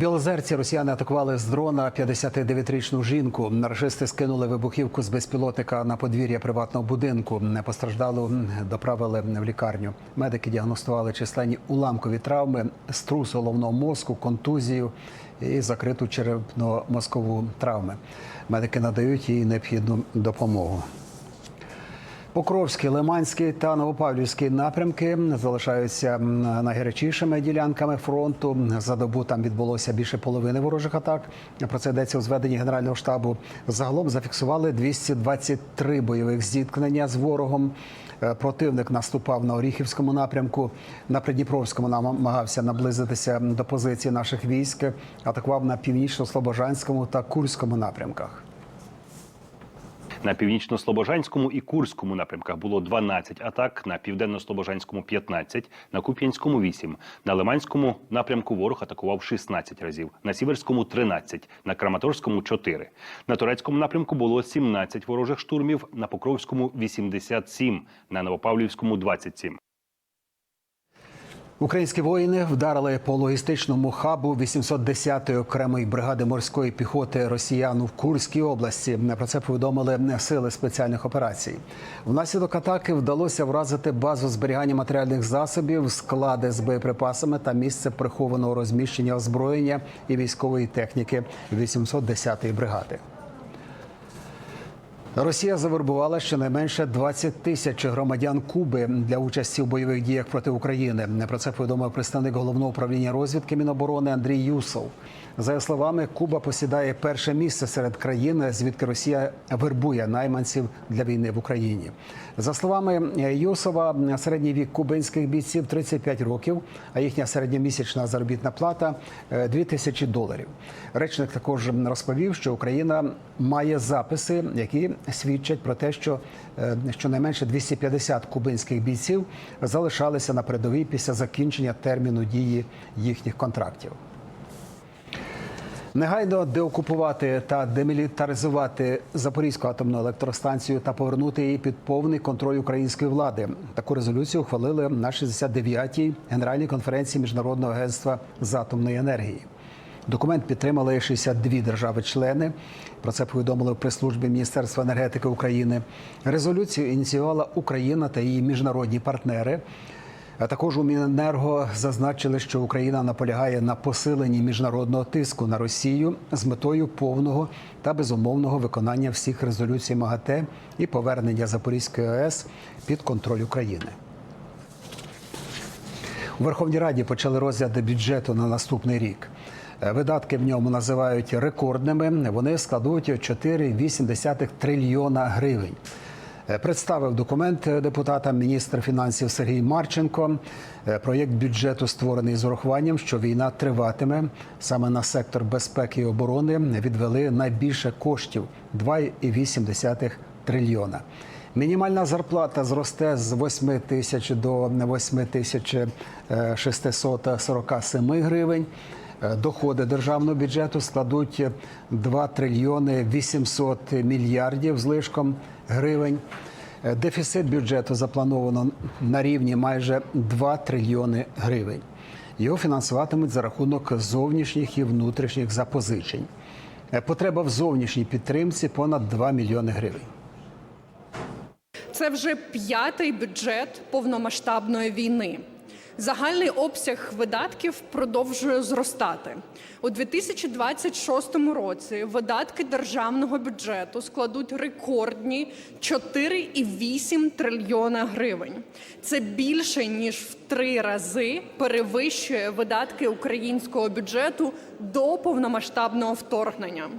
Білозерці росіяни атакували з дрона 59-річну жінку. Рашисти скинули вибухівку з безпілотника на подвір'я приватного будинку. Постраждалу доправили в лікарню. Медики діагностували численні уламкові травми, струс головного мозку, контузію і закриту черепно-мозкову травми. Медики надають їй необхідну допомогу. Покровський, Лиманський та Новопавлівський напрямки залишаються найгарячішими ділянками фронту. За добу там відбулося більше половини ворожих атак. Про це йдеться у зведенні Генерального штабу. Загалом зафіксували 223 бойових зіткнення з ворогом. Е, Противник наступав на Оріхівському напрямку. На Придніпровському намагався наблизитися до позиції наших військ. Атакував на північно-слобожанському та Курському напрямках. На північно-слобожанському і Курському напрямках було 12 атак, на південно-слобожанському 15, на Куп'янському 8. На Лиманському напрямку ворог атакував 16 разів, на Сіверському 13, на Краматорському 4. На Турецькому напрямку було 17 ворожих штурмів, на Покровському 87, на Новопавлівському 27. Українські воїни вдарили по логістичному хабу 810-ї окремої бригади морської піхоти росіян в Курській області. Про це повідомили сили спеціальних операцій. Внаслідок атаки вдалося вразити базу зберігання матеріальних засобів, склади з боєприпасами та місце прихованого розміщення озброєння і військової техніки 810-ї бригади. Росія завербувала щонайменше 20 тисяч громадян Куби для участі в бойових діях проти України. Про це повідомив представник головного управління розвідки Міноборони Андрій Юсов. За його словами, Куба посідає перше місце серед країн, звідки Росія вербує найманців для війни в Україні. За словами Юсова, середній вік кубинських бійців 35 років, а їхня середньомісячна заробітна плата 2 тисячі доларів. Речник також розповів, що Україна має записи, які свідчать про те, що щонайменше 250 кубинських бійців залишалися на передовій після закінчення терміну дії їхніх контрактів. Негайно деокупувати та демілітаризувати Запорізьку атомну електростанцію та повернути її під повний контроль української влади. Таку резолюцію ухвалили на 69-й генеральній конференції міжнародного агентства з атомної енергії. Документ підтримали 62 держави-члени. Про це повідомили в прес-службі Міністерства енергетики України. Резолюцію ініціювала Україна та її міжнародні партнери. А також у Міненерго зазначили, що Україна наполягає на посиленні міжнародного тиску на Росію з метою повного та безумовного виконання всіх резолюцій МАГАТЕ і повернення Запорізької АЕС під контроль України. У Верховній Раді почали розгляд бюджету на наступний рік. Видатки в ньому називають рекордними. Вони складуть 4,8 трильйона гривень. Представив документ депутатам міністр фінансів Сергій Марченко. Проєкт бюджету створений з урахуванням, що війна триватиме. Саме на сектор безпеки і оборони відвели найбільше коштів 2,8 трильйона. Мінімальна зарплата зросте з 8 тисяч до 8 тисяч 647 гривень. Доходи державного бюджету складуть 2 трильйони 800 мільярдів злишком гривень. Дефіцит бюджету заплановано на рівні майже 2 трильйони гривень. Його фінансуватимуть за рахунок зовнішніх і внутрішніх запозичень. Потреба в зовнішній підтримці понад 2 мільйони гривень. Це вже п'ятий бюджет повномасштабної війни. Загальний обсяг видатків продовжує зростати у 2026 році. Видатки державного бюджету складуть рекордні 4,8 трильйона гривень. Це більше ніж в три рази перевищує видатки українського бюджету до повномасштабного вторгнення.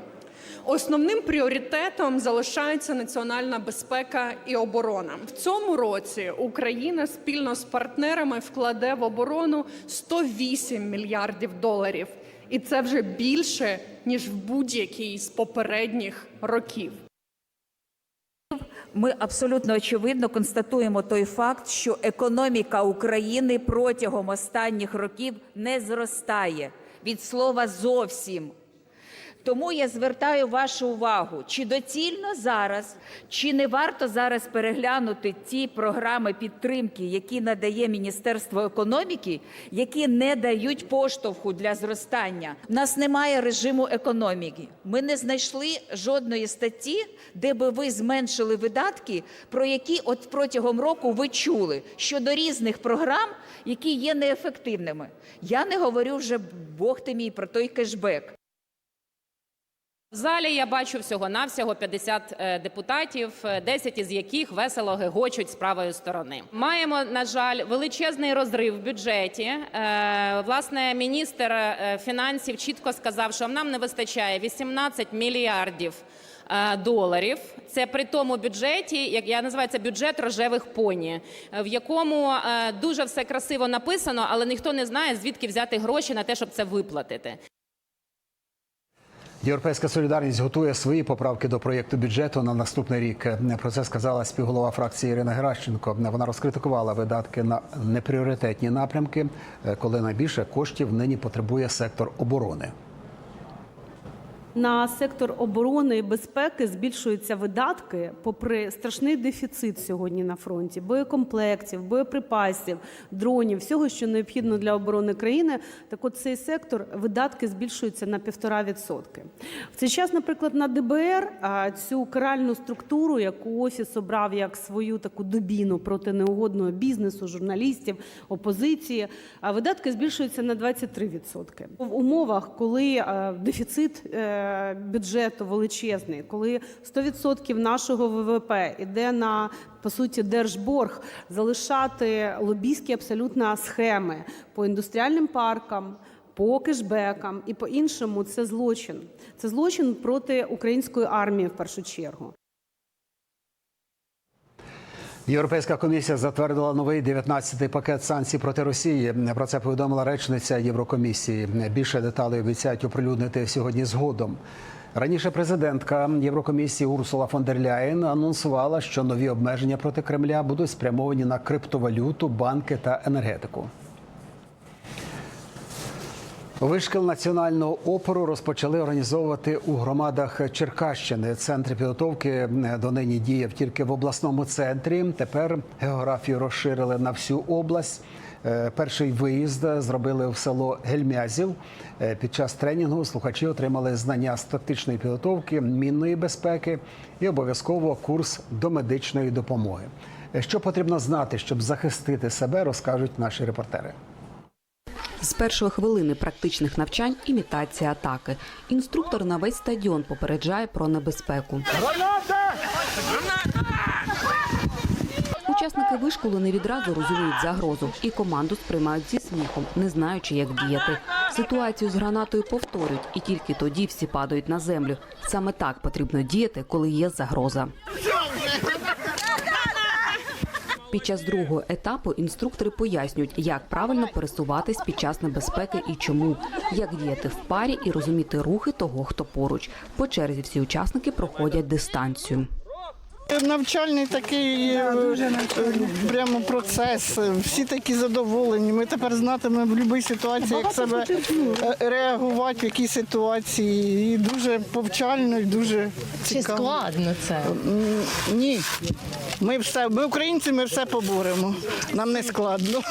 Основним пріоритетом залишається національна безпека і оборона. В цьому році Україна спільно з партнерами вкладе в оборону 108 мільярдів доларів, і це вже більше ніж в будь-який з попередніх років. Ми абсолютно очевидно констатуємо той факт, що економіка України протягом останніх років не зростає від слова зовсім. Тому я звертаю вашу увагу, чи доцільно зараз, чи не варто зараз переглянути ті програми підтримки, які надає Міністерство економіки, які не дають поштовху для зростання. У нас немає режиму економіки. Ми не знайшли жодної статті, де би ви зменшили видатки, про які от протягом року ви чули щодо різних програм, які є неефективними. Я не говорю вже Бог ти мій про той кешбек. В залі я бачу всього навсього 50 е, депутатів, е, 10 із яких весело гегочуть з правої сторони. Маємо на жаль величезний розрив в бюджеті. Е, Власне, міністр е, фінансів чітко сказав, що нам не вистачає 18 мільярдів. е, Доларів це при тому бюджеті, як я називаю це бюджет рожевих поні, е, в якому е, дуже все красиво написано, але ніхто не знає звідки взяти гроші на те, щоб це виплатити. Європейська солідарність готує свої поправки до проєкту бюджету на наступний рік. Про це сказала співголова фракції Ірина Геращенко. Вона розкритикувала видатки на непріоритетні напрямки, коли найбільше коштів нині потребує сектор оборони. На сектор оборони і безпеки збільшуються видатки, попри страшний дефіцит сьогодні на фронті боєкомплектів, боєприпасів, дронів, всього, що необхідно для оборони країни. Так, от цей сектор видатки збільшуються на півтора відсотки. В цей час, наприклад, на ДБР цю каральну структуру, яку офіс обрав як свою таку добіну проти неугодного бізнесу, журналістів, опозиції, видатки збільшуються на 23%. В умовах, коли дефіцит е, бюджету величезний, коли 100% нашого ВВП іде на по суті держборг, залишати лобійські абсолютно схеми по індустріальним паркам. По кешбекам і по іншому це злочин. Це злочин проти української армії в першу чергу. Європейська комісія затвердила новий 19-й пакет санкцій проти Росії. Про це повідомила речниця Єврокомісії. Більше деталей обіцяють оприлюднити сьогодні згодом. Раніше президентка Єврокомісії Урсула фон дер Ляєн анонсувала, що нові обмеження проти Кремля будуть спрямовані на криптовалюту, банки та енергетику. Вишкіл національного опору розпочали організовувати у громадах Черкащини. Центр підготовки до нині діяв тільки в обласному центрі. Тепер географію розширили на всю область. Е, Перший виїзд зробили в село Гельмязів. Е, Під час тренінгу слухачі отримали знання з тактичної підготовки, мінної безпеки і обов'язково курс до медичної допомоги. Е, Що потрібно знати, щоб захистити себе, розкажуть наші репортери. З першої хвилини практичних навчань імітація атаки. Інструктор на весь стадіон попереджає про небезпеку. Учасники вишколу не відразу розуміють загрозу і команду сприймають зі сміхом, не знаючи, як діяти. Ситуацію з гранатою повторюють, і тільки тоді всі падають на землю. Саме так потрібно діяти, коли є загроза. Під час другого етапу інструктори пояснюють, як правильно пересуватись під час небезпеки і чому, як діяти в парі і розуміти рухи того, хто поруч. По черзі всі учасники проходять дистанцію. Навчальний такий е, прямо процес. Всі такі задоволені. Ми тепер знатимемо в будь-якій ситуації, як себе е, реагувати, в якій ситуації. І дуже повчально, і дуже Чи складно це? Ні. Ми все, ми українці, ми все поборемо. Нам не складно.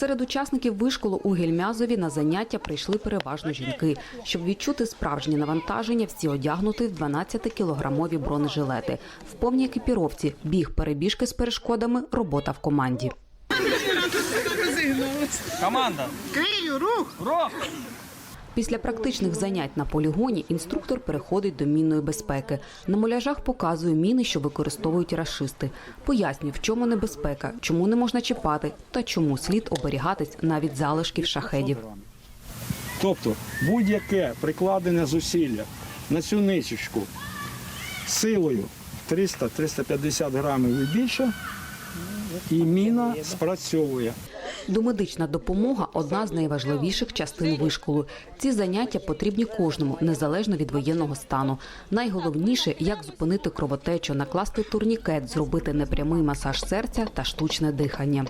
Серед учасників вишколу у Гельмязові на заняття прийшли переважно жінки. Щоб відчути справжнє навантаження, всі одягнути в 12-кілограмові бронежилети. В повній екіпіровці біг перебіжки з перешкодами, робота в команді. Після практичних занять на полігоні інструктор переходить до мінної безпеки. На муляжах показує міни, що використовують рашисти. Пояснює, в чому небезпека, чому не можна чіпати та чому слід оберігатись навіть залишків шахедів. Тобто будь-яке прикладене зусилля на цю ниточку силою 300-350 грамів і більше, і міна спрацьовує. Домедична допомога одна з найважливіших частин вишколу. Ці заняття потрібні кожному, незалежно від воєнного стану. Найголовніше, як зупинити кровотечу, накласти турнікет, зробити непрямий масаж серця та штучне дихання.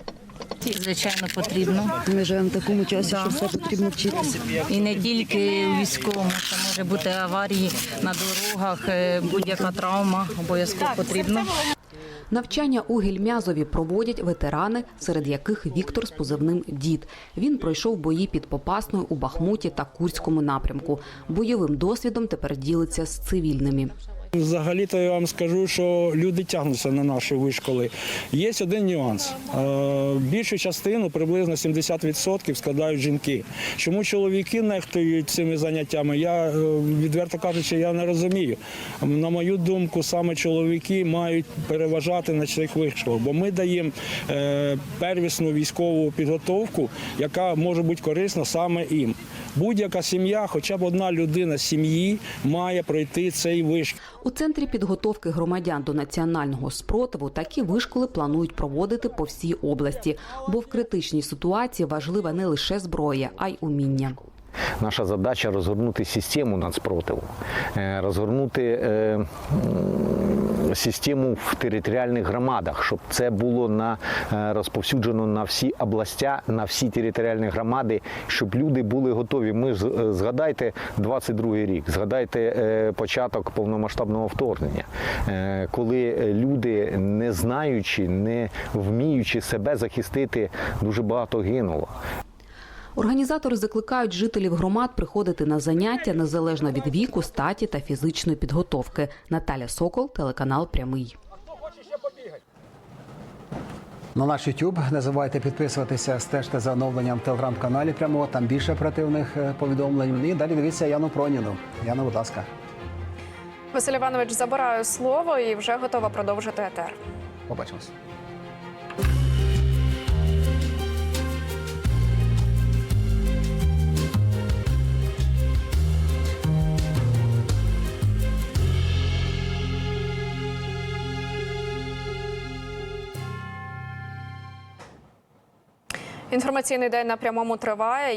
Звичайно, потрібно. Ми живемо в такому часі, що все потрібно вчитися. І не тільки у військовому, що може бути аварії на дорогах, е, будь-яка травма обов'язково потрібно. Навчання у Гельмязові проводять ветерани, серед яких Віктор з позивним Дід. Він пройшов бої під Попасною у Бахмуті та Курському напрямку. Бойовим досвідом тепер ділиться з цивільними. Взагалі-то я вам скажу, що люди тягнуться на наші вишколи. Є один нюанс. Е, Більшу частину, приблизно 70% складають жінки. Чому чоловіки нехтують цими заняттями? Я е, відверто кажучи, я не розумію. На мою думку, саме чоловіки мають переважати на цих вишколах, бо ми даємо е, первісну військову підготовку, яка може бути корисна саме їм. Будь-яка сім'я, хоча б одна людина сім'ї має пройти цей вишкіл. У центрі підготовки громадян до національного спротиву такі вишколи планують проводити по всій області, бо в критичній ситуації важлива не лише зброя, а й уміння. Наша задача розгорнути систему нацпротиву, е, розгорнути е, систему в територіальних громадах, щоб це було на, е, розповсюджено на всі областя, на всі територіальні громади, щоб люди були готові. Ми ж е, згадайте 22-й рік, згадайте е, початок повномасштабного вторгнення, коли люди, не знаючи, не вміючи себе захистити, дуже багато гинуло. Організатори закликають жителів громад приходити на заняття незалежно від віку, статі та фізичної підготовки. Наталя Сокол, телеканал Прямий. На наш YouTube не забувайте підписуватися, стежте за оновленням в телеграм-каналі прямого. Там більше оперативних е, повідомлень. І далі дивіться Яну Проніну. Яна, будь ласка. Василь Іванович забираю слово і вже готова продовжити етер. Побачимось. Інформаційний день на прямому триває.